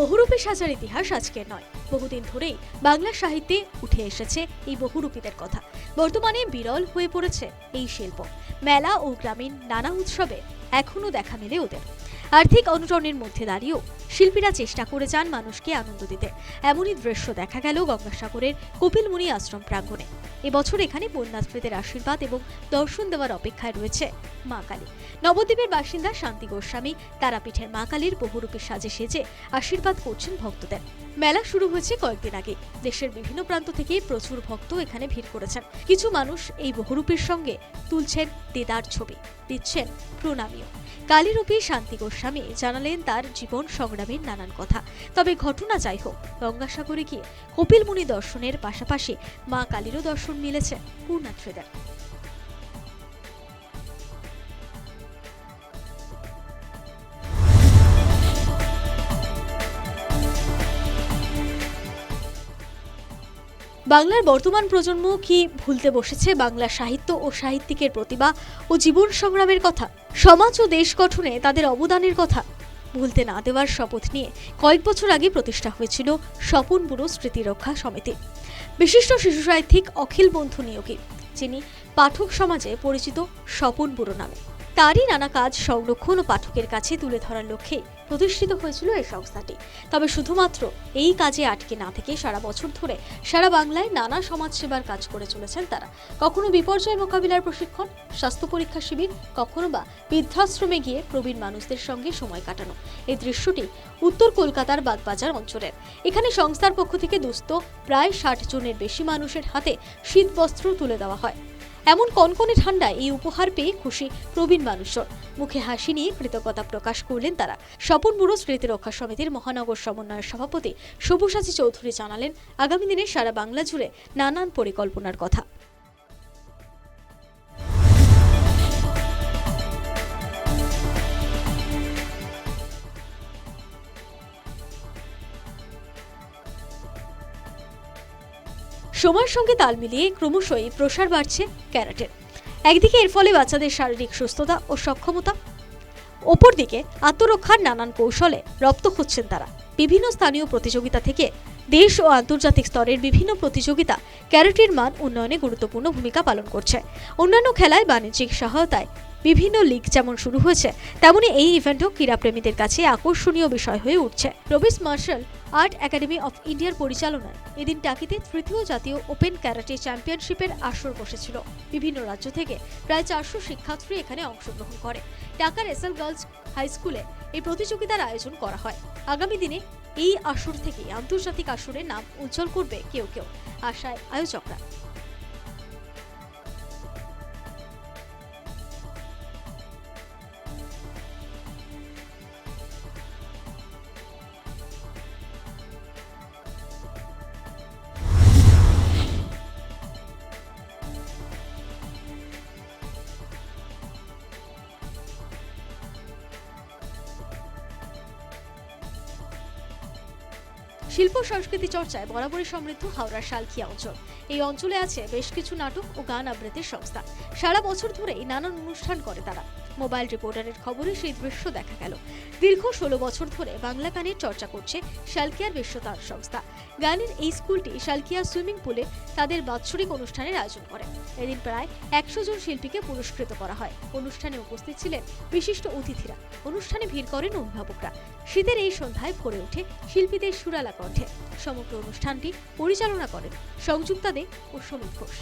বহুরূপী সাজার ইতিহাস আজকে নয়। বহুদিন ধরেই বাংলা সাহিত্যে উঠে এসেছে এই বহুরূপীদের কথা। বর্তমানে বিরল হয়ে পড়েছে এই শিল্প। মেলা ও গ্রামীণ নানা উৎসবে এখনও দেখা মেলে ওদের। আর্থিক অনটনের মধ্যে দাঁড়িয়েও শিল্পীরা চেষ্টা করে যান মানুষকে আনন্দ দিতে। এমনই দৃশ্য দেখা গেল গঙ্গাসাগরের কপিলমুনি আশ্রম প্রাঙ্গণে। এবছর এখানে পুণ্যার্থীদের আশীর্বাদ এবং দর্শন দেওয়ার অপেক্ষায় রয়েছে মা কালী। নবদ্বীপের বাসিন্দা শান্তি গোস্বামী তারাপীঠের মা কালীর বহুরূপী সাজে সেজে আশীর্বাদ করছেন ভক্তদের। মেলা শুরু হয়েছে কয়েকদিন আগে। দেশের বিভিন্ন প্রান্ত থেকে প্রচুর ভক্ত এখানে ভিড় করেছেন। কিছু মানুষ এই বহুরূপের সঙ্গে তুলছেন দেদার ছবি, দিচ্ছেন প্রণামীয় কালীরূপী শান্তি গোস্বামী জানালেন তার জীবন সংগ্রামের নানান কথা। তবে ঘটনা যাই হোক, গঙ্গাসাগরে গিয়ে কপিলমুনি দর্শনের পাশাপাশি মা কালীরও দর্শন মিলেছে পূর্ণাত্রীদের বাংলার বর্তমান প্রজন্ম কি ভুলতে বসেছে বাংলা সাহিত্য ও সাহিত্যিকের প্রতিভা ও জীবন সংগ্রামের কথা? সমাজ ও দেশ গঠনে তাদের অবদানের কথা? ভুলতে না দেওয়ার শপথ নিয়ে কয়েক বছর আগে প্রতিষ্ঠা হয়েছিল স্বপন বুড়ো স্মৃতিরক্ষা সমিতি। বিশিষ্ট শিশু সাহিত্যিক অখিল বন্ধু নিয়োগী, যিনি পাঠক সমাজে পরিচিত স্বপন বুড়ো নামে। তারই নানা কাজ সংরক্ষণ ও পাঠকের কাছে তুলে ধরার লক্ষ্যে প্রতিষ্ঠিত হয়েছিল এই সংস্থাটি। তবে শুধুমাত্র এই কাজে আটকে না থেকে সারা বছর ধরে সারা বাংলায় নানা সমাজসেবার কাজ করে চলেছেন তারা। কখনো বিপর্যয় মোকাবিলার প্রশিক্ষণ, স্বাস্থ্য পরীক্ষা শিবির, কখনো বা বৃদ্ধাশ্রমে গিয়ে প্রবীণ মানুষদের সঙ্গে সময় কাটানো। এই দৃশ্যটি উত্তর কলকাতার বাগবাজার অঞ্চলের। এখানে সংস্থার পক্ষ থেকে দুস্থ প্রায় ষাট জনের বেশি মানুষের হাতে শীত বস্ত্র তুলে দেওয়া হয়। এমন কনকনে ঠান্ডা এই উপহার পেয়ে খুশি প্রবীণ মানুষজন। মুখে হাসি নিয়ে কৃতজ্ঞতা প্রকাশ করলেন তারা। স্বপন বুড়ো স্মৃতি রক্ষা সমিতির মহানগর সমন্বয়ের সভাপতি সবুসাচী চৌধুরী জানালেন, আগামী দিনে সারা বাংলা জুড়ে নানান পরিকল্পনার কথা। সময়ের সঙ্গে তাল মিলিয়ে ক্রমশই প্রসার বাড়ছে ক্যারাটের একদিকে এর ফলে বাচ্চাদের শারীরিক সুস্থতা ও সক্ষমতা, অপরদিকে আত্মরক্ষার নানান কৌশলে রপ্ত হচ্ছেন তারা। বিভিন্ন স্থানীয় প্রতিযোগিতা থেকে দেশ ও আন্তর্জাতিক স্তরের বিভিন্ন প্রতিযোগিতা ক্যারাটের মান উন্নয়নে গুরুত্বপূর্ণ ভূমিকা পালন করছে। অন্যান্য খেলায় বাণিজ্যিক সহায়তায় বিভিন্ন লিগ যেমন শুরু হয়েছে, তেমনি এই ইভেন্টও ক্রীড়াপ্রেমীদের কাছে আকর্ষণীয় বিষয় হয়ে উঠছে। Rabi's martial art academy of ইন্ডিয়ার পরিচালনায় এদিন টাকিতে তৃতীয় জাতীয় ওপেন ক্যারাটে চ্যাম্পিয়নশিপের আসর বসেছিল। বিভিন্ন রাজ্য থেকে প্রায় চারশো শিক্ষার্থী এখানে অংশগ্রহণ করে। ঢাকার এসএল গার্লস হাই স্কুলে এই প্রতিযোগিতার আয়োজন করা হয়। আগামী দিনে এই আসর থেকে আন্তর্জাতিক আসরে নাম উজ্জ্বল করবে কেউ কেউ, আশায় আয়োজকরা। শিল্প সংস্কৃতি চর্চায় বরাবরই সমৃদ্ধ হাওড়ার শালকিয়া অঞ্চল। এই অঞ্চলে আছে বেশ কিছু নাটক ও গান আবৃত্তির সংস্থা। সারা বছর ধরেই নানান অনুষ্ঠান করে তারা। মোবাইল রিপোর্টারের খবরে সেই দৃশ্য দেখা গেল। দীর্ঘ ষোলো বছর ধরে বাংলা গানের চর্চা করছে শালকিয়ার বিশ্বতার সংস্থা। গানের এই স্কুলটি শালকিয়া সুইমিং পুলে তাদের বাৎসরিক অনুষ্ঠানের আয়োজন করে। এদিন প্রায় একশো জন শিল্পীকে পুরস্কৃত করা হয়। অনুষ্ঠানে উপস্থিত ছিলেন বিশিষ্ট অতিথিরা। অনুষ্ঠানে ভিড় করেন অভিভাবকরা। শীতের এই সন্ধ্যায় ভরে ওঠে শিল্পীদের সুরালা কণ্ঠে সমগ্র অনুষ্ঠানটি পরিচালনা করেন সংযুক্তা দে ও সমীর ঘোষ।